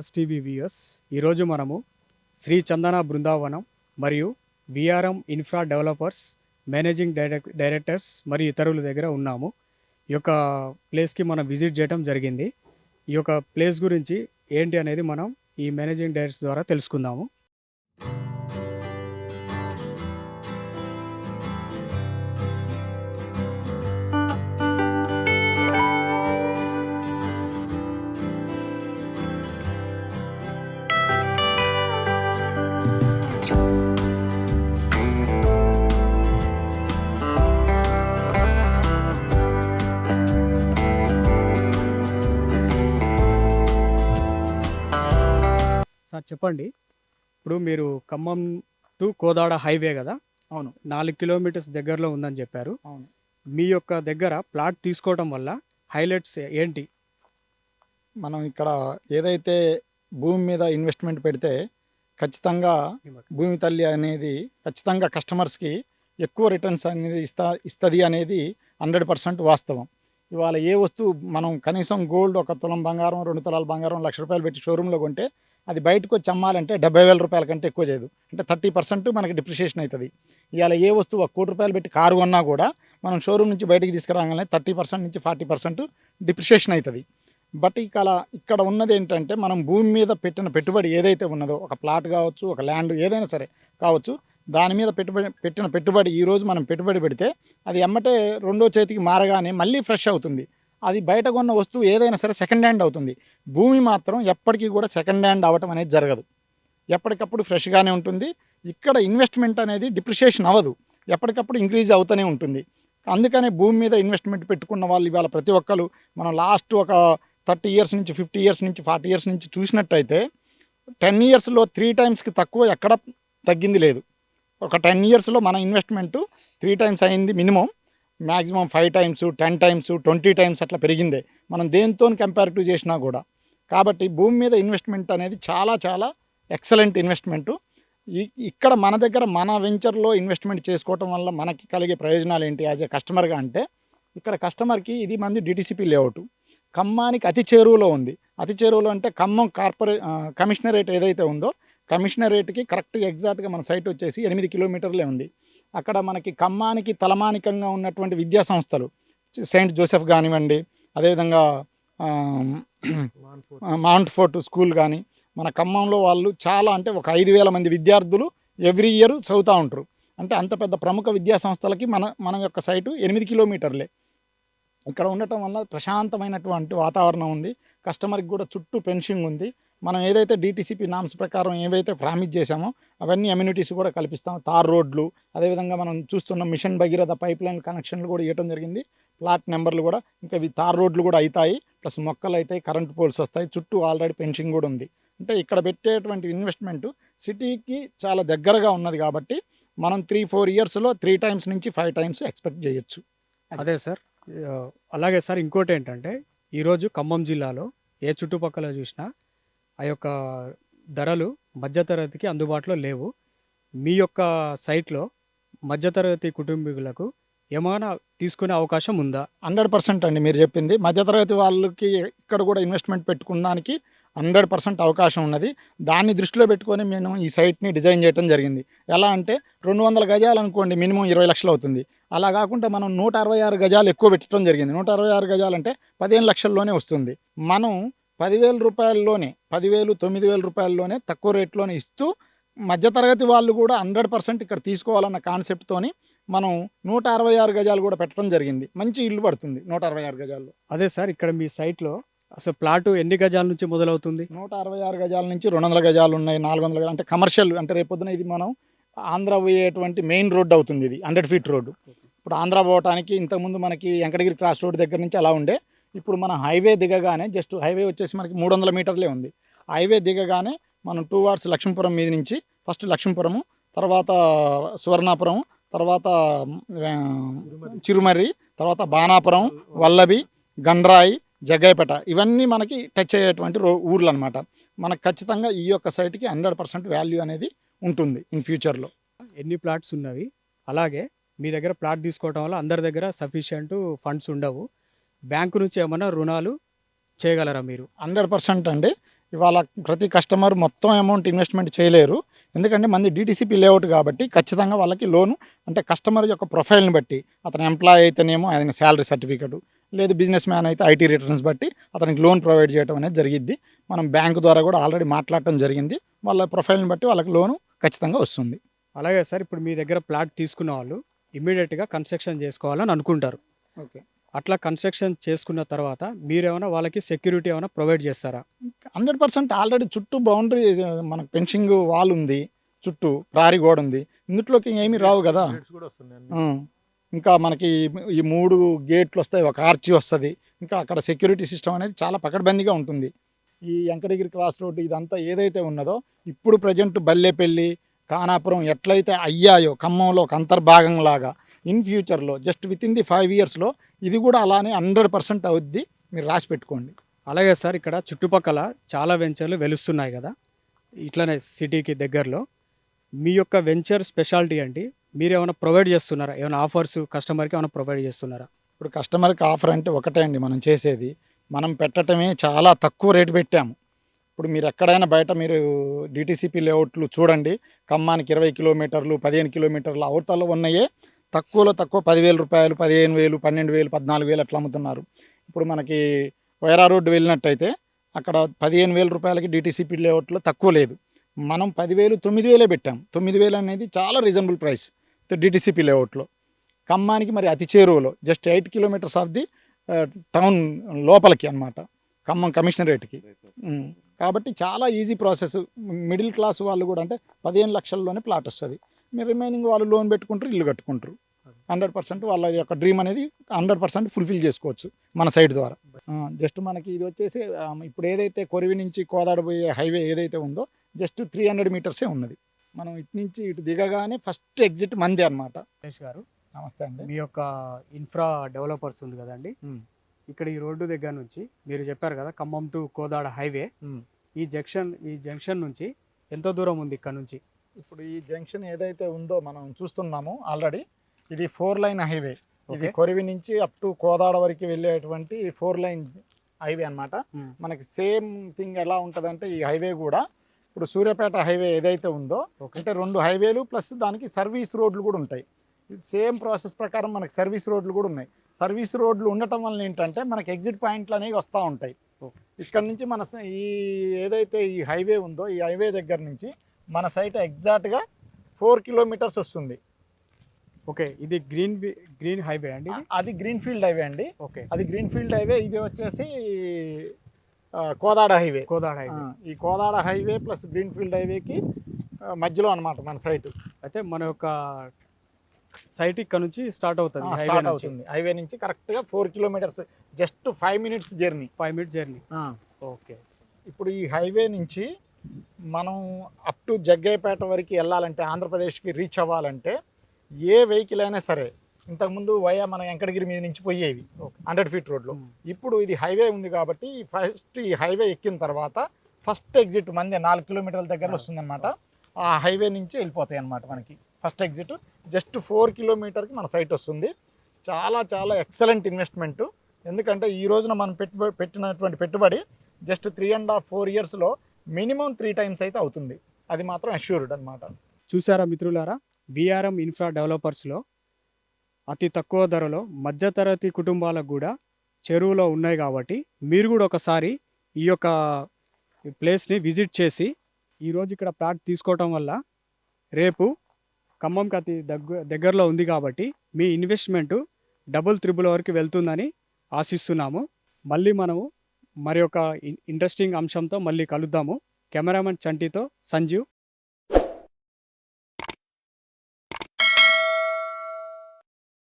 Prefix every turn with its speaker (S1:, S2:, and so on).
S1: TV viewers ఈరోజు మనము శ్రీ చందన బృందావనం మరియు VRM infra developers managing direct directors మరియు ఇతరుల దగ్గర ఉన్నాము. ఈ యొక్క ప్లేస్కి మనం విజిట్ చేయడం జరిగింది. ఈ యొక్క ప్లేస్ గురించి ఏంటి అనేది మనం ఈ మేనేజింగ్ డైరెక్టర్స్ ద్వారా తెలుసుకుందాము. చెప్పండి. ఇప్పుడు మీరు ఖమ్మం టు కోదాడ హైవే కదా?
S2: అవును.
S1: నాలుగు కిలోమీటర్స్ దగ్గరలో ఉందని చెప్పారు.
S2: అవును.
S1: మీ యొక్క దగ్గర ప్లాట్ తీసుకోవడం వల్ల హైలైట్స్ ఏంటి?
S2: మనం ఇక్కడ ఏదైతే భూమి మీద ఇన్వెస్ట్మెంట్ పెడితే ఖచ్చితంగా భూమి తల్లి అనేది ఖచ్చితంగా కస్టమర్స్కి ఎక్కువ రిటర్న్స్ అనేది ఇస్తా ఇస్తుంది అనేది హండ్రెడ్ పర్సెంట్ వాస్తవం. ఇవాళ ఏ వస్తువు మనం కనీసం గోల్డ్ ఒక తులం బంగారం రెండు తులాల బంగారం లక్ష రూపాయలు పెట్టి షోరూంలో కొంటే అది బయటకు వచ్చి అమ్మాలంటే డెబ్బై వేల రూపాయల కంటే ఎక్కువ చేయదు. అంటే థర్టీ పర్సెంట్ మనకి డిప్రిషియేషన్ అవుతుంది ఇవాళ ఏ వస్తువు ఒక కోటి రూపాయలు పెట్టి కారు కొన్నా కూడా మనం షోరూమ్ నుంచి బయటికి తీసుకురాగానే థర్టీ పర్సెంట్ నుంచి ఫార్టీ పర్సెంట్ డిప్రిషియేషన్ అవుతుంది బట్ ఇక్కడ ఇక్కడ ఉన్నది ఏంటంటే మనం భూమి మీద పెట్టిన పెట్టుబడి ఏదైతే ఉన్నదో ఒక ప్లాట్ కావచ్చు ఒక ల్యాండ్ ఏదైనా సరే కావచ్చు దాని మీద పెట్టుబడి పెట్టిన పెట్టుబడి ఈరోజు మనం పెట్టుబడి పెడితే అది ఎమ్మటే రెండో చేతికి మారగానే మళ్ళీ ఫ్రెష్ అవుతుంది. అది బయట కొన్న వస్తువు ఏదైనా సరే సెకండ్ హ్యాండ్ అవుతుంది. భూమి మాత్రం ఎప్పటికీ కూడా సెకండ్ హ్యాండ్ అవ్వటం అనేది జరగదు. ఎప్పటికప్పుడు ఫ్రెష్గానే ఉంటుంది. ఇక్కడ ఇన్వెస్ట్మెంట్ అనేది డిప్రిషియేషన్ అవ్వదు. ఎప్పటికప్పుడు ఇంక్రీజ్ అవుతూనే ఉంటుంది. అందుకనే భూమి మీద ఇన్వెస్ట్మెంట్ పెట్టుకున్న వాళ్ళు ఇవాళ ప్రతి ఒక్కరు మనం లాస్ట్ ఒక థర్టీ ఇయర్స్ నుంచి ఫిఫ్టీ ఇయర్స్ నుంచి ఫార్టీ ఇయర్స్ నుంచి చూసినట్టయితే టెన్ ఇయర్స్లో త్రీ టైమ్స్కి తక్కువ ఎక్కడ తగ్గింది లేదు. ఒక టెన్ ఇయర్స్లో మన ఇన్వెస్ట్మెంట్ త్రీ టైమ్స్ అయింది minimum maximum five times ten times twenty times అట్లా పెరిగిందే. మనం దేంతో కంపారిటివ్ చేసినా కూడా. కాబట్టి భూమి మీద ఇన్వెస్ట్మెంట్ అనేది చాలా చాలా ఎక్సలెంట్ ఇన్వెస్ట్మెంటు ఇక్కడ మన దగ్గర మన వెంచర్లో ఇన్వెస్ట్మెంట్ చేసుకోవటం వల్ల మనకి కలిగే ప్రయోజనాలు ఏంటి యాజ్ ఏ కస్టమర్గా అంటే ఇక్కడ కస్టమర్కి ఇది మంది డిటిసిపి లేఅవుట్ ఖమ్మానికి అతి చేరువలో ఉంది. అతి చేరువలో అంటే ఖమ్మం కార్పొరే కమిషనరేట్ ఏదైతే ఉందో కమిషనరేట్కి కరెక్ట్ ఎగ్జాక్ట్గా మన సైట్ వచ్చేసి ఎనిమిది కిలోమీటర్లే ఉంది. అక్కడ మనకి ఖమ్మానికి తలమానికంగా ఉన్నటువంటి విద్యా సంస్థలు సెయింట్ జోసెఫ్ కానివ్వండి అదేవిధంగా మౌంట్ ఫోర్ట్ స్కూల్ కానీ మన ఖమ్మంలో వాళ్ళు చాలా అంటే ఒక ఐదు వేల మంది విద్యార్థులు ఎవ్రీ ఇయర్ చదువుతూ ఉంటారు. అంటే అంత పెద్ద ప్రముఖ విద్యా సంస్థలకి మన మన యొక్క సైటు ఎనిమిది కిలోమీటర్లే. ఇక్కడ ఉండటం వల్ల ప్రశాంతమైనటువంటి వాతావరణం ఉంది. కస్టమర్కి కూడా చుట్టూ పెన్షింగ్ ఉంది. మనం ఏదైతే డిటీసీపీ నామ్స్ ప్రకారం ఏవైతే ప్రామిస్ చేశామో అవన్నీ అమ్యూనిటీస్ కూడా కల్పిస్తాం. తార్ రోడ్లు అదేవిధంగా మనం చూస్తున్న మిషన్ భగీరథ పైప్ లైన్ కనెక్షన్లు కూడా ఇవ్వడం జరిగింది. ప్లాట్ నెంబర్లు కూడా ఇంకా ఇవి తార్ రోడ్లు కూడా అవుతాయి. ప్లస్ మొక్కలు అవుతాయి కరెంట్ పోల్స్ వస్తాయి చుట్టూ ఆల్రెడీ పెన్షింగ్ కూడా ఉంది. అంటే ఇక్కడ పెట్టేటువంటి ఇన్వెస్ట్మెంట్ సిటీకి చాలా దగ్గరగా ఉన్నది కాబట్టి మనం త్రీ ఫోర్ ఇయర్స్లో త్రీ టైమ్స్ నుంచి ఫైవ్ టైమ్స్ ఎక్స్పెక్ట్ చేయొచ్చు.
S1: అదే సార్. అలాగే సార్ ఇంకోటి ఏంటంటే ఈరోజు ఖమ్మం జిల్లాలో ఏ చుట్టుపక్కల చూసినా ఆ యొక్క ధరలు మధ్యతరగతికి అందుబాటులో లేవు. మీ యొక్క సైట్లో మధ్యతరగతి కుటుంబీకులకు ఏమైనా తీసుకునే అవకాశం ఉందా?
S2: హండ్రెడ్ పర్సెంట్ అండి మీరు చెప్పింది. మధ్యతరగతి వాళ్ళకి ఇక్కడ కూడా ఇన్వెస్ట్మెంట్ పెట్టుకోవడానికి హండ్రెడ్ పర్సెంట్ అవకాశం ఉన్నది. దాన్ని దృష్టిలో పెట్టుకొని మేము ఈ సైట్ని డిజైన్ చేయడం జరిగింది. ఎలా అంటే రెండు వందల గజాలు అనుకోండి మినిమం ఇరవై లక్షలు అవుతుంది. అలా కాకుండా మనం నూట అరవై ఆరు గజాలు ఎక్కువ పెట్టడం జరిగింది. నూట అరవై ఆరు గజాలు అంటే పదిహేను లక్షల్లోనే వస్తుంది. మనం పదివేల రూపాయల్లోనే పదివేలు తొమ్మిది వేల రూపాయల్లోనే తక్కువ రేట్లోనే ఇస్తూ మధ్యతరగతి వాళ్ళు కూడా హండ్రెడ్ పర్సెంట్ ఇక్కడ తీసుకోవాలన్న కాన్సెప్ట్తోని మనం నూట అరవై ఆరు గజాలు కూడా పెట్టడం జరిగింది. మంచి ఇల్లు పడుతుంది నూట అరవై ఆరు గజాల్లో.
S1: అదే సార్ ఇక్కడ మీ సైట్లో అసలు ప్లాటు ఎన్ని గజాల నుంచి మొదలవుతుంది?
S2: నూట అరవై ఆరు గజాల నుంచి రెండు వందల గజాలు ఉన్నాయి నాలుగు వందల గజాలు. అంటే కమర్షియల్ అంటే రేపొద్దున ఇది మనం ఆంధ్ర పోయేటువంటి మెయిన్ రోడ్ అవుతుంది ఇది హండ్రెడ్ ఫీట్ రోడ్డు. ఇప్పుడు ఆంధ్ర పోవటానికి ఇంతకుముందు మనకి వెంకటగిరి క్రాస్ రోడ్ దగ్గర నుంచి అలా ఉండే ఇప్పుడు మన హైవే దిగగానే జస్ట్ హైవే వచ్చేసి మనకి మూడు వందల మీటర్లే ఉంది. హైవే దిగగానే మనం టూ వార్డ్స్ లక్ష్మీపురం మీద నుంచి ఫస్ట్ లక్ష్మీపురము తర్వాత సువర్ణాపురం తర్వాత చిరుమర్రి తర్వాత బాణాపురం వల్లభి గండ్రాయి జగ్గైపేట ఇవన్నీ మనకి టచ్ అయ్యేటువంటి రో ఊర్లు అనమాట మనకు ఖచ్చితంగా ఈ యొక్క సైట్కి హండ్రెడ్ పర్సెంట్ వాల్యూ అనేది ఉంటుంది ఇన్ ఫ్యూచర్లో.
S1: ఎన్ని ప్లాట్స్ ఉన్నవి? అలాగే మీ దగ్గర ప్లాట్ తీసుకోవడం వల్ల అందరి దగ్గర సఫిషియంట్ ఫండ్స్ ఉండవు. బ్యాంకు నుంచి ఏమైనా రుణాలు చేయగలరా మీరు?
S2: హండ్రెడ్ పర్సెంట్ అండి. ఇవాళ ప్రతి కస్టమర్ మొత్తం అమౌంట్ ఇన్వెస్ట్మెంట్ చేయలేరు. ఎందుకంటే మంది డిటిసిపి లేఅవుట్ కాబట్టి ఖచ్చితంగా వాళ్ళకి లోను అంటే కస్టమర్ యొక్క ప్రొఫైల్ని బట్టి అతను ఎంప్లాయ్ అయితేనేమో ఆయన శాలరీ సర్టిఫికెట్ లేదు బిజినెస్ మ్యాన్ అయితే ఐటీ రిటర్న్స్ బట్టి అతనికి లోన్ ప్రొవైడ్ చేయడం అనేది జరిగిద్ది. మనం బ్యాంకు ద్వారా కూడా ఆల్రెడీ మాట్లాడటం జరిగింది. వాళ్ళ ప్రొఫైల్ని బట్టి వాళ్ళకి లోను ఖచ్చితంగా వస్తుంది.
S1: అలాగే సార్ ఇప్పుడు మీ దగ్గర ప్లాట్ తీసుకున్న వాళ్ళు ఇమ్మీడియట్గా కన్స్ట్రక్షన్ చేసుకోవాలని అనుకుంటారు.
S2: ఓకే.
S1: అట్లా కన్స్ట్రక్షన్ చేసుకున్న తర్వాత మీరేమైనా వాళ్ళకి సెక్యూరిటీ ఏమైనా ప్రొవైడ్ చేస్తారా?
S2: హండ్రెడ్ పర్సెంట్ ఆల్రెడీ చుట్టూ బౌండరీ మనకు పెన్షింగ్ వాల్ ఉంది చుట్టూ ప్రారీ గోడ ఉంది. ఇందులోకి ఏమీ రావు కదా. ఇంకా మనకి ఈ మూడు గేట్లు వస్తాయి ఒక ఆర్చి వస్తుంది. ఇంకా అక్కడ సెక్యూరిటీ సిస్టమ్ అనేది చాలా పకడ్బందీగా ఉంటుంది. ఈ వెంకటగిరి క్రాస్ రోడ్డు ఇదంతా ఏదైతే ఉన్నదో ఇప్పుడు ప్రజెంట్ బల్లెపల్లి కానాపురం ఎట్లయితే అయ్యాయో ఖమ్మంలో ఒక అంతర్భాగం లాగా ఇన్ ఫ్యూచర్లో just with in the five ఇయర్స్లో ఇది కూడా అలానే హండ్రెడ్ పర్సెంట్ అవుద్ది మీరు రాసి పెట్టుకోండి.
S1: అలాగే సార్ ఇక్కడ చుట్టుపక్కల చాలా వెంచర్లు వెలుస్తున్నాయి కదా ఇట్లనే సిటీకి దగ్గరలో. మీ యొక్క వెంచర్ స్పెషాలిటీ ఏంటి? మీరు ఏమైనా ప్రొవైడ్ చేస్తున్నారా? ఏమైనా ఆఫర్స్ కస్టమర్కి ఏమైనా ప్రొవైడ్ చేస్తున్నారా?
S2: ఇప్పుడు కస్టమర్కి ఆఫర్ అంటే ఒకటే అండి మనం చేసేది. మనం పెట్టడమే చాలా తక్కువ రేటు పెట్టాము. ఇప్పుడు మీరు ఎక్కడైనా బయట మీరు డిటీసీపీ లేఅవుట్లు చూడండి. ఖమ్మానికి ఇరవై కిలోమీటర్లు పదిహేను కిలోమీటర్లు అవతల ఉన్నాయే తక్కువలో తక్కువ పదివేల రూపాయలు పదిహేను వేలు పన్నెండు వేలు పద్నాలుగు వేలు అట్లా అమ్ముతున్నారు. ఇప్పుడు మనకి వైరా రోడ్డు వెళ్ళినట్టయితే అక్కడ పదిహేను వేల రూపాయలకి డిటీసీపీ లేఅవుట్లో తక్కువ లేదు. మనం పదివేలు తొమ్మిది వేలే పెట్టాం. తొమ్మిది వేలు అనేది చాలా రీజనబుల్ ప్రైస్ డిటీసీపీ లేఅవుట్లో. ఖమ్మానికి మరి అతి చేరువలో just eight kilometres of the town లోపలికి అన్నమాట ఖమ్మం కమిషనరేట్కి కాబట్టి చాలా ఈజీ ప్రాసెస్. మిడిల్ క్లాస్ వాళ్ళు కూడా అంటే పదిహేను లక్షల్లోనే ప్లాట్ వస్తుంది. మీరు రిమైనింగ్ వాళ్ళు లోన్ పెట్టుకుంటారు ఇల్లు కట్టుకుంటారు. హండ్రెడ్ పర్సెంట్ వాళ్ళ యొక్క డ్రీమ్ అనేది హండ్రెడ్ పర్సెంట్ ఫుల్ఫిల్ చేసుకోవచ్చు మన సైడ్ ద్వారా. జస్ట్ మనకి ఇది వచ్చేసి ఇప్పుడు ఏదైతే కొరివి నుంచి కోదాడ పోయే హైవే ఏదైతే ఉందో జస్ట్ త్రీ హండ్రెడ్ మీటర్సే ఉన్నది. మనం ఇటు నుంచి ఇటు దిగగానే ఫస్ట్ ఎగ్జిట్ మంది అన్నమాట.
S1: సురేష్ గారు
S2: నమస్తే అండి.
S1: మీ యొక్క ఇన్ఫ్రా డెవలపర్స్ ఉంది కదండి. ఇక్కడ ఈ రోడ్డు దగ్గర నుంచి మీరు చెప్పారు కదా ఖమ్మం టు కోదాడ హైవే. ఈ జంక్షన్ ఈ జంక్షన్ నుంచి ఎంత దూరం ఉంది ఇక్కడ నుంచి.
S2: ఇప్పుడు ఈ జంక్షన్ ఏదైతే ఉందో మనం చూస్తున్నాము ఆల్రెడీ ఇది ఫోర్ లైన్ హైవే. ఇది కొరివి నుంచి అప్ టు కోదాడ వరకు వెళ్ళేటువంటి ఫోర్ లైన్ హైవే అన్నమాట.
S1: మ్మ్.
S2: మనకి సేమ్ థింగ్ ఎలా ఉంటుందంటే ఈ హైవే కూడా ఇప్పుడు సూర్యాపేట హైవే ఏదైతే ఉందో అంటే రెండు హైవేలు ప్లస్ దానికి సర్వీస్ రోడ్లు కూడా ఉంటాయి. సేమ్ ప్రాసెస్ ప్రకారం మనకి సర్వీస్ రోడ్లు కూడా ఉన్నాయి. సర్వీస్ రోడ్లు ఉండటం వల్ల ఏంటంటే మనకి ఎగ్జిట్ పాయింట్లు అనేవి వస్తూ ఉంటాయి. ఇక్కడ నుంచి మన ఈ ఏదైతే ఈ హైవే ఉందో ఈ హైవే దగ్గర నుంచి మన సైట్ ఎగ్జాక్ట్గా ఫోర్ కిలోమీటర్స్ వస్తుంది.
S1: ఓకే ఇది గ్రీన్ గ్రీన్ హైవే అండి
S2: అది గ్రీన్ ఫీల్డ్ హైవే అండి.
S1: ఓకే.
S2: అది గ్రీన్ ఫీల్డ్ హైవే ఇది వచ్చేసి కోదాడ హైవే.
S1: కోదాడ హైవే.
S2: ఈ Kodad highway plus green field హైవేకి మధ్యలో అన్నమాట మన సైట్.
S1: అయితే మన యొక్క సైట్ ఇక్కడ నుంచి స్టార్ట్ అవుతుంది హైవే
S2: అవుతుంది. హైవే నుంచి కరెక్ట్గా four kilometres just five minutes journey.
S1: Five minute journey. Okay.
S2: ఇప్పుడు ఈ హైవే నుంచి మనం అప్ టు జగ్గయ్యపేట వరకు వెళ్ళాలంటే ఆంధ్రప్రదేశ్కి రీచ్ అవ్వాలంటే ఏ వెహికల్ అయినా సరే ఇంతకుముందు వయా మన వెంకటగిరి మీద నుంచి పోయేవి హండ్రెడ్ ఫీట్ రోడ్లో. ఇప్పుడు ఇది హైవే ఉంది కాబట్టి ఫస్ట్ ఈ హైవే ఎక్కిన తర్వాత ఫస్ట్ ఎగ్జిట్ మంది నాలుగు కిలోమీటర్ల దగ్గర వస్తుందన్నమాట. ఆ హైవే నుంచి వెళ్ళిపోతాయి అన్నమాట మనకి. ఫస్ట్ ఎగ్జిట్ జస్ట్ ఫోర్ కిలోమీటర్కి మన సైట్ వస్తుంది. చాలా చాలా ఎక్సలెంట్ ఇన్వెస్ట్మెంట్ ఎందుకంటే ఈ రోజున మనం పెట్టుబడి పెట్టినటువంటి పెట్టుబడి just three and half four ఇయర్స్లో మినిమం త్రీ టైమ్స్ అయితే అవుతుంది. అది మాత్రం అష్యూర్డ్ అనమాట
S1: చూసారా మిత్రులారా? బీఆర్ఎం ఇన్ఫ్రా డెవలపర్స్లో అతి తక్కువ ధరలో మధ్యతరగతి కుటుంబాలకు కూడా చెరువులో ఉన్నాయి కాబట్టి మీరు కూడా ఒకసారి ఈ యొక్క ప్లేస్ని విజిట్ చేసి ఈరోజు ఇక్కడ ప్లాట్ తీసుకోవటం వల్ల రేపు ఖమ్మంకి అతి దగ్గ దగ్గరలో ఉంది కాబట్టి మీ ఇన్వెస్ట్మెంట్ డబుల్ త్రిబుల్ వరకు వెళ్తుందని ఆశిస్తున్నాము. మళ్ళీ మనము మరి ఒక ఇంట్రెస్టింగ్ అంశంతో మళ్ళీ కలుద్దాము. కెమెరామెన్ చంటితో సంజీవ్.